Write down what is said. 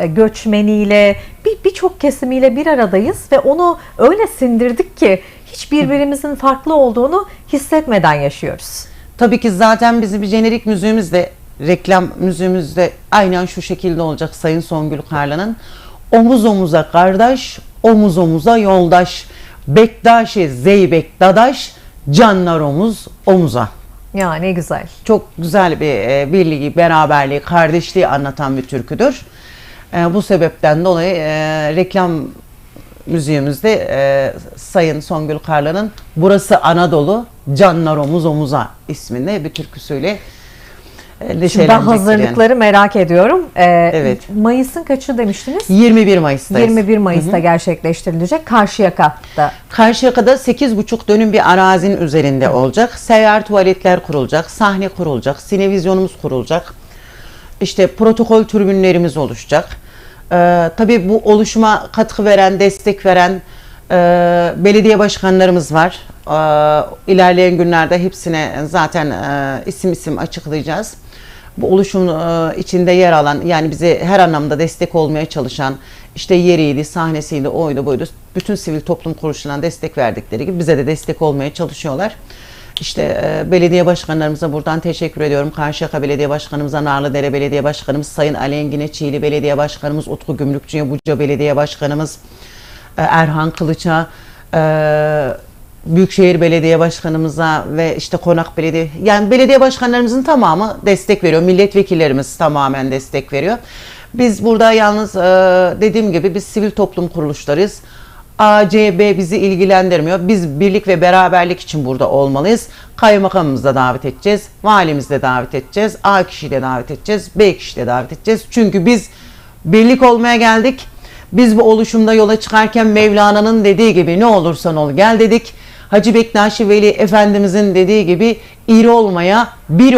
e, göçmeniyle, bir birçok kesimiyle bir aradayız ve onu öyle sindirdik ki hiç birbirimizin farklı olduğunu hissetmeden yaşıyoruz. Tabii ki zaten bizim bir jenerik müziğimiz de reklam müziğimiz de aynen şu şekilde olacak Sayın Songül Karlan'ın. Omuz omuza kardeş, omuz omuza yoldaş. Bektaşi Zeybek Dadaş, canlar omuz omuza. Ya ne güzel. Çok güzel bir e, birliği, beraberliği, kardeşliği anlatan bir türküdür. E, bu sebepten dolayı e, reklam müziğimizde e, Sayın Songül Karlan'ın Burası Anadolu, Canlar Omuz Omuza isminde bir türküsüyle e, Şimdi ben hazırlıkları merak ediyorum. Ee, Evet. Mayıs'ın kaçı demiştiniz? yani. 21 Mayıs'tayız. 21 Mayıs'ta gerçekleştirilecek Karşıyaka'da. Karşıyaka'da 8,5 dönüm bir arazinin üzerinde olacak. Seyyar tuvaletler kurulacak, sahne kurulacak, sinevizyonumuz kurulacak. İşte protokol tribünlerimiz oluşacak. Ee, tabii bu oluşuma katkı veren, destek veren e, belediye başkanlarımız var. Ee, ilerleyen günlerde hepsine zaten e, isim isim açıklayacağız. Bu oluşum e, içinde yer alan yani bize her anlamda destek olmaya çalışan işte yeriydi, sahnesiydi, oydu buydu. Bütün sivil toplum kuruluşlarına destek verdikleri gibi bize de destek olmaya çalışıyorlar. İşte e, belediye başkanlarımıza buradan teşekkür ediyorum. Karşıyaka Belediye Başkanımıza, Narlıdere Belediye Başkanımız, Sayın Ali Engin Çiğli Belediye Başkanımız, Utku Gümrükçü'ye, Buca Belediye Başkanımız, e, Erhan Kılıç'a, e, Büyükşehir Belediye Başkanımıza ve işte Konak Belediye yani belediye başkanlarımızın tamamı destek veriyor. Milletvekillerimiz tamamen destek veriyor. Biz burada yalnız e, dediğim gibi biz sivil toplum kuruluşlarıyız. A, C, B bizi ilgilendirmiyor. Biz birlik ve beraberlik için burada olmalıyız. Kaymakamımızı da davet edeceğiz. Valimizi de davet edeceğiz. A kişiyi de davet edeceğiz. B kişiyi de davet edeceğiz. Çünkü biz birlik olmaya geldik. Biz bu oluşumda yola çıkarken Mevlana'nın dediği gibi ne olursan ol gel dedik. Hacı Bektaşi Veli Efendimizin dediği gibi iri olmaya, bir